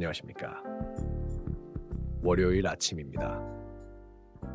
안녕하십니까. 월요일 아침입니다.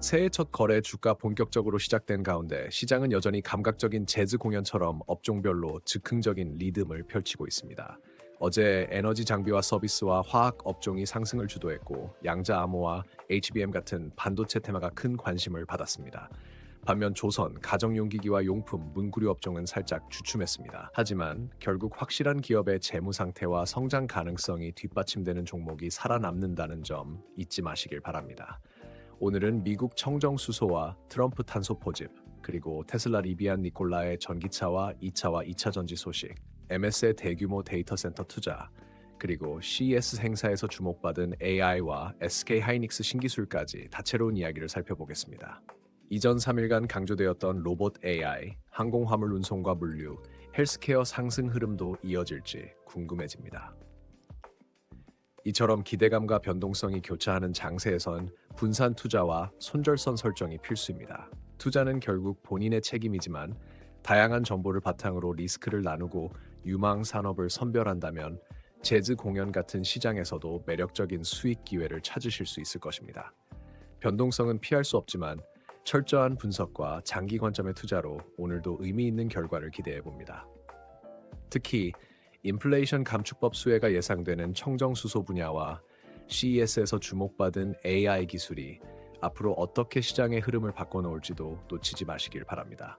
새해 첫 거래 주가 본격적으로 시작된 가운데 시장은 여전히 감각적인 재즈 공연처럼 업종별로 즉흥적인 리듬을 펼치고 있습니다. 어제 에너지 장비와 서비스와 화학 업종이 상승을 주도했고 양자 암호와 HBM 같은 반도체 테마가 큰 관심을 받았습니다. 반면 조선, 가정용기기와 용품, 문구류 업종은 살짝 주춤했습니다. 하지만 결국 확실한 기업의 재무 상태와 성장 가능성이 뒷받침되는 종목이 살아남는다는 점 잊지 마시길 바랍니다. 오늘은 미국 청정 수소와 트럼프 탄소 포집, 그리고 테슬라 리비안 니콜라의 전기차와 2차와 2차 전지 소식, MS의 대규모 데이터 센터 투자, 그리고 CES 행사에서 주목받은 AI와 SK 하이닉스 신기술까지 다채로운 이야기를 살펴보겠습니다. 이전 3일간 강조되었던 로봇 AI, 항공 화물 운송과 물류, 헬스케어 상승 흐름도 이어질지 궁금해집니다. 이처럼 기대감과 변동성이 교차하는 장세에선 분산 투자와 손절선 설정이 필수입니다. 투자는 결국 본인의 책임이지만 다양한 정보를 바탕으로 리스크를 나누고 유망 산업을 선별한다면 재즈 공연 같은 시장에서도 매력적인 수익 기회를 찾으실 수 있을 것입니다. 변동성은 피할 수 없지만 철저한 분석과 장기 관점의 투자로 오늘도 의미 있는 결과를 기대해 봅니다. 특히 인플레이션 감축법 수혜가 예상되는 청정수소 분야와 CES에서 주목받은 AI 기술이 앞으로 어떻게 시장의 흐름을 바꿔놓을지도 놓치지 마시길 바랍니다.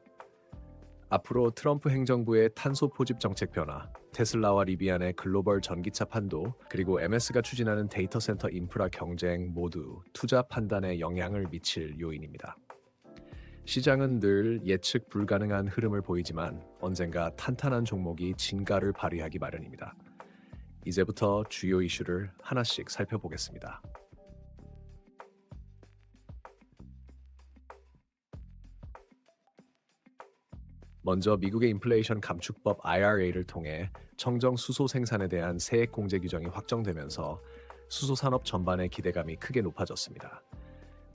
앞으로 트럼프 행정부의 탄소 포집 정책 변화, 테슬라와 리비안의 글로벌 전기차 판도, 그리고 MS가 추진하는 데이터 센터 인프라 경쟁 모두 투자 판단에 영향을 미칠 요인입니다. 시장은 늘 예측 불가능한 흐름을 보이지만 언젠가 탄탄한 종목이 진가를 발휘하기 마련입니다. 이제부터 주요 이슈를 하나씩 살펴보겠습니다. 먼저 미국의 인플레이션 감축법 IRA를 통해 청정 수소 생산에 대한 세액 공제 규정이 확정되면서 수소 산업 전반의 기대감이 크게 높아졌습니다.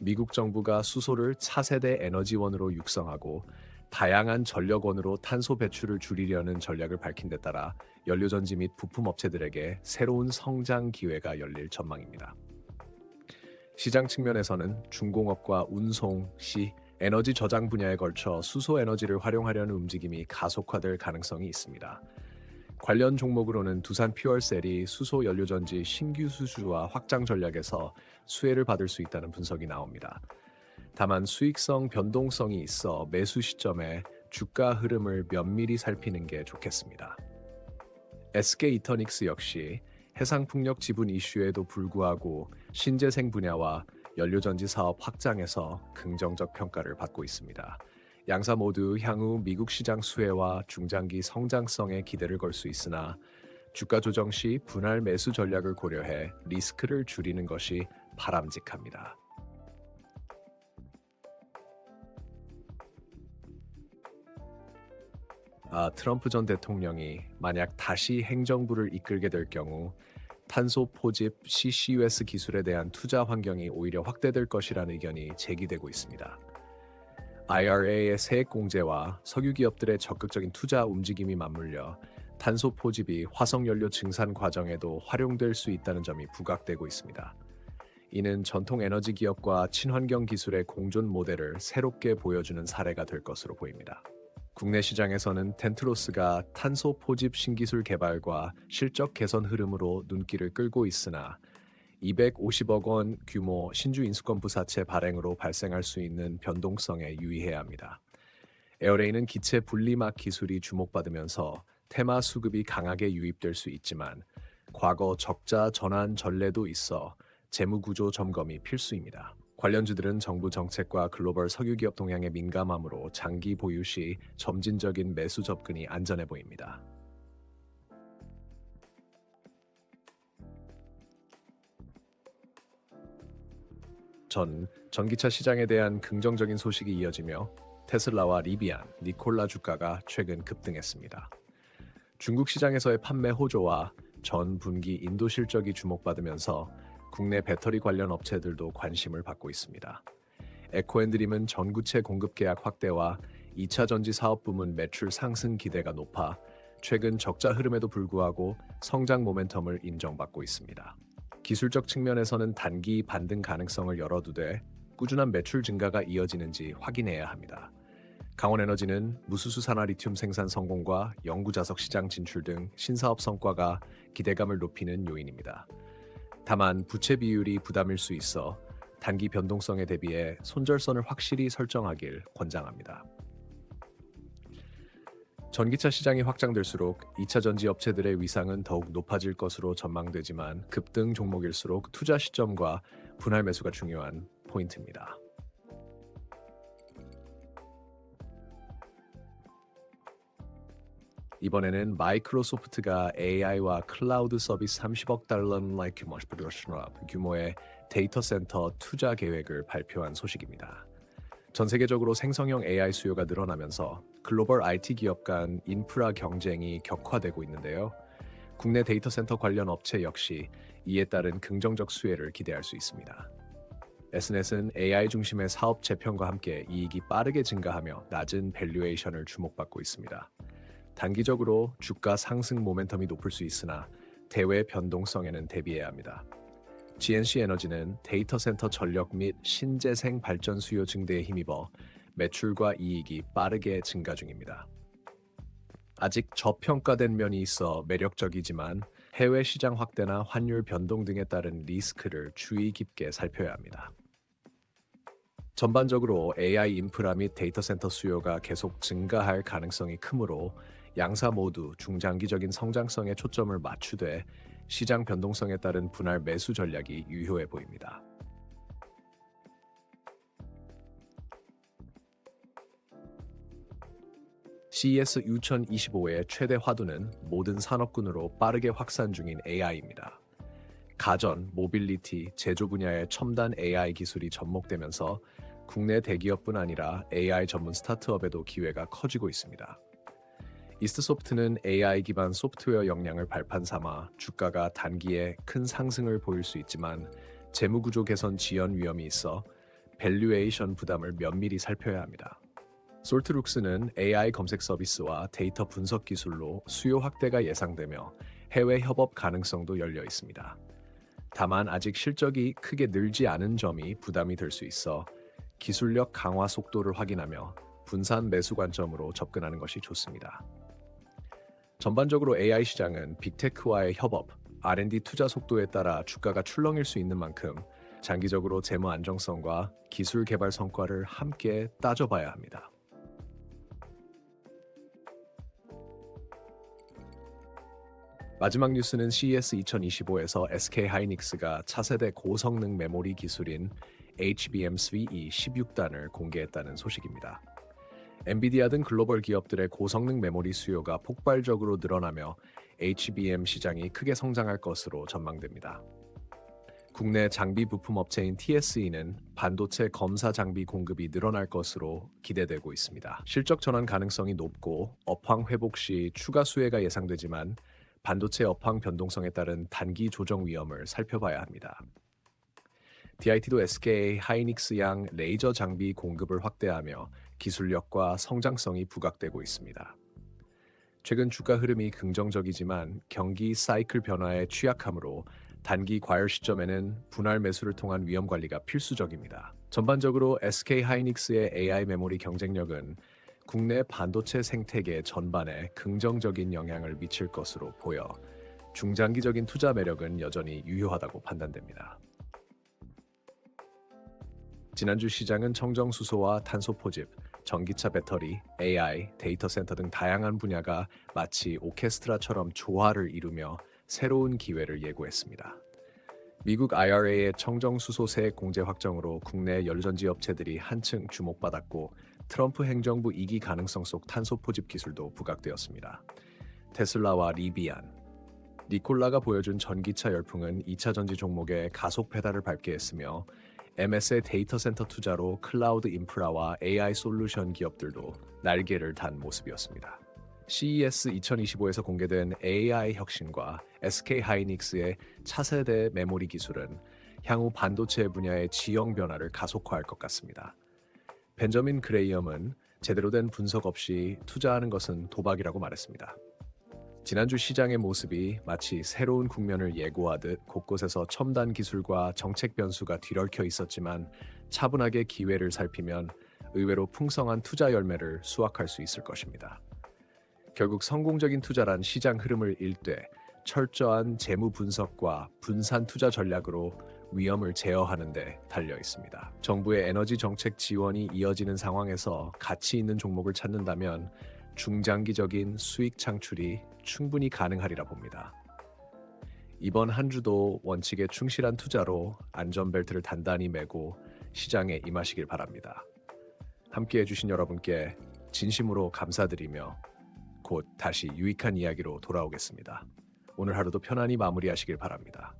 미국 정부가 수소를 차세대 에너지원으로 육성하고 다양한 전력원으로 탄소 배출을 줄이려는 전략을 밝힌 데 따라 연료전지 및 부품 업체들에게 새로운 성장 기회가 열릴 전망입니다. 시장 측면에서는 중공업과 운송, 시, 에너지 저장 분야에 걸쳐 수소 에너지를 활용하려는 움직임이 가속화될 가능성이 있습니다. 관련 종목으로는 두산 퓨얼셀이 수소 연료전지 신규 수주와 확장 전략에서 수혜를 받을 수 있다는 분석이 나옵니다. 다만 수익성 변동성이 있어 매수 시점에 주가 흐름을 면밀히 살피는 게 좋겠습니다. SK 이터닉스 역시 해상풍력 지분 이슈에도 불구하고 신재생 분야와 연료전지 사업 확장에서 긍정적 평가를 받고 있습니다. 양사 모두 향후 미국 시장 수혜와 중장기 성장성에 기대를 걸 수 있으나 주가 조정 시 분할 매수 전략을 고려해 리스크를 줄이는 것이 바람직합니다. 아, 트럼프 전 대통령이 만약 다시 행정부를 이끌게 될 경우 탄소 포집 CCUS 기술에 대한 투자 환경이 오히려 확대될 것이라는 의견이 제기되고 있습니다. IRA의 세액 공제와 석유 기업들의 적극적인 투자 움직임이 맞물려 탄소 포집이 화석 연료 증산 과정에도 활용될 수 있다는 점이 부각되고 있습니다. 이는 전통 에너지 기업과 친환경 기술의 공존 모델을 새롭게 보여주는 사례가 될 것으로 보입니다. 국내 시장에서는 텐트로스가 탄소 포집 신기술 개발과 실적 개선 흐름으로 눈길을 끌고 있으나 250억 원 규모 신주 인수권 부사채 발행으로 발생할 수 있는 변동성에 유의해야 합니다. 에어레인은 기체 분리막 기술이 주목받으면서 테마 수급이 강하게 유입될 수 있지만 과거 적자 전환 전례도 있어 재무 구조 점검이 필수입니다. 관련주들은 정부 정책과 글로벌 석유 기업 동향에 민감하므로 장기 보유 시 점진적인 매수 접근이 안전해 보입니다. 전 전기차 시장에 대한 긍정적인 소식이 이어지며 테슬라와 리비안, 니콜라 주가가 최근 급등했습니다. 중국 시장에서의 판매 호조와 전 분기 인도 실적이 주목받으면서 국내 배터리 관련 업체들도 관심을 받고 있습니다. 에코앤드림은 전구체 공급 계약 확대와 2차 전지 사업 부문 매출 상승 기대가 높아 최근 적자 흐름에도 불구하고 성장 모멘텀을 인정받고 있습니다. 기술적 측면에서는 단기 반등 가능성을 열어두되 꾸준한 매출 증가가 이어지는지 확인해야 합니다. 강원에너지는 무수수 산화 리튬 생산 성공과 영구 자석 시장 진출 등 신사업 성과가 기대감을 높이는 요인입니다. 다만 부채 비율이 부담일 수 있어 단기 변동성에 대비해 손절선을 확실히 설정하길 권장합니다. 전기차 시장이 확장될수록 2차 전지 업체들의 위상은 더욱 높아질 것으로 전망되지만 급등 종목일수록 투자 시점과 분할 매수가 중요한 포인트입니다. 이번에는 마이크로소프트가 AI와 클라우드 서비스 30억 달러 like 규모의 데이터 센터 투자 계획을 발표한 소식입니다. 전 세계적으로 생성형 AI 수요가 늘어나면서 글로벌 IT 기업 간 인프라 경쟁이 격화되고 있는데요. 국내 데이터 센터 관련 업체 역시 이에 따른 긍정적 수혜를 기대할 수 있습니다. S넷은 AI 중심의 사업 재편과 함께 이익이 빠르게 증가하며 낮은 밸류에이션을 주목받고 있습니다. 단기적으로 주가 상승 모멘텀이 높을 수 있으나 대외 변동성에는 대비해야 합니다. GNC 에너지는 데이터 센터 전력 및 신재생 발전 수요 증대에 힘입어 매출과 이익이 빠르게 증가 중입니다. 아직 저평가된 면이 있어 매력적이지만 해외 시장 확대나 환율 변동 등에 따른 리스크를 주의 깊게 살펴야 합니다. 전반적으로 AI 인프라 및 데이터 센터 수요가 계속 증가할 가능성이 크므로 양사 모두 중장기적인 성장성에 초점을 맞추되 시장 변동성에 따른 분할 매수 전략이 유효해 보입니다. CES 2025의 최대 화두는 모든 산업군으로 빠르게 확산 중인 AI입니다. 가전, 모빌리티, 제조 분야의 첨단 AI 기술이 접목되면서 국내 대기업뿐 아니라 AI 전문 스타트업에도 기회가 커지고 있습니다. 이스트소프트는 AI 기반 소프트웨어 역량을 발판 삼아 주가가 단기에 큰 상승을 보일 수 있지만 재무구조 개선 지연 위험이 있어 밸류에이션 부담을 면밀히 살펴야 합니다. 솔트룩스는 AI 검색 서비스와 데이터 분석 기술로 수요 확대가 예상되며 해외 협업 가능성도 열려 있습니다. 다만 아직 실적이 크게 늘지 않은 점이 부담이 될 수 있어 기술력 강화 속도를 확인하며 분산 매수 관점으로 접근하는 것이 좋습니다. 전반적으로 AI 시장은 빅테크와의 협업, R&D 투자 속도에 따라 주가가 출렁일 수 있는 만큼 장기적으로 재무 안정성과 기술 개발 성과를 함께 따져봐야 합니다. 마지막 뉴스는 CES 2025에서 SK 하이닉스가 차세대 고성능 메모리 기술인 HBM3E 16단을 공개했다는 소식입니다. 엔비디아 등 글로벌 기업들의 고성능 메모리 수요가 폭발적으로 늘어나며 HBM 시장이 크게 성장할 것으로 전망됩니다. 국내 장비 부품 업체인 TSE는 반도체 검사 장비 공급이 늘어날 것으로 기대되고 있습니다. 실적 전환 가능성이 높고 업황 회복 시 추가 수혜가 예상되지만 반도체 업황 변동성에 따른 단기 조정 위험을 살펴봐야 합니다. DIT도 SK 하이닉스 양 레이저 장비 공급을 확대하며 기술력과 성장성이 부각되고 있습니다. 최근 주가 흐름이 긍정적이지만 경기 사이클 변화에 취약하므로 단기 과열 시점에는 분할 매수를 통한 위험 관리가 필수적입니다. 전반적으로 SK 하이닉스의 AI 메모리 경쟁력은 국내 반도체 생태계 전반에 긍정적인 영향을 미칠 것으로 보여 중장기적인 투자 매력은 여전히 유효하다고 판단됩니다. 지난주 시장은 청정수소와 탄소 포집, 전기차 배터리, AI, 데이터 센터 등 다양한 분야가 마치 오케스트라처럼 조화를 이루며 새로운 기회를 예고했습니다. 미국 IRA의 청정수소 세액 공제 확정으로 국내 열전지 업체들이 한층 주목받았고 트럼프 행정부 2기 가능성 속 탄소 포집 기술도 부각되었습니다. 테슬라와 리비안, 니콜라가 보여준 전기차 열풍은 2차 전지 종목의 가속 페달을 밟게 했으며 MS의 데이터 센터 투자로 클라우드 인프라와 AI 솔루션 기업들도 날개를 단 모습이었습니다. CES 2025에서 공개된 AI 혁신과 SK 하이닉스의 차세대 메모리 기술은 향후 반도체 분야의 지형 변화를 가속화할 것 같습니다. 벤저민 그레이엄은 제대로 된 분석 없이 투자하는 것은 도박이라고 말했습니다. 지난주 시장의 모습이 마치 새로운 국면을 예고하듯 곳곳에서 첨단 기술과 정책 변수가 뒤얽혀 있었지만 차분하게 기회를 살피면 의외로 풍성한 투자 열매를 수확할 수 있을 것입니다. 결국 성공적인 투자란 시장 흐름을 읽되 철저한 재무 분석과 분산 투자 전략으로 위험을 제어하는 데 달려 있습니다. 정부의 에너지 정책 지원이 이어지는 상황에서 가치 있는 종목을 찾는다면 중장기적인 수익 창출이 충분히 가능하리라 봅니다. 이번 한 주도 원칙에 충실한 투자로 안전벨트를 단단히 매고 시장에 임하시길 바랍니다. 함께 해주신 여러분께 진심으로 감사드리며 곧 다시 유익한 이야기로 돌아오겠습니다. 오늘 하루도 편안히 마무리하시길 바랍니다.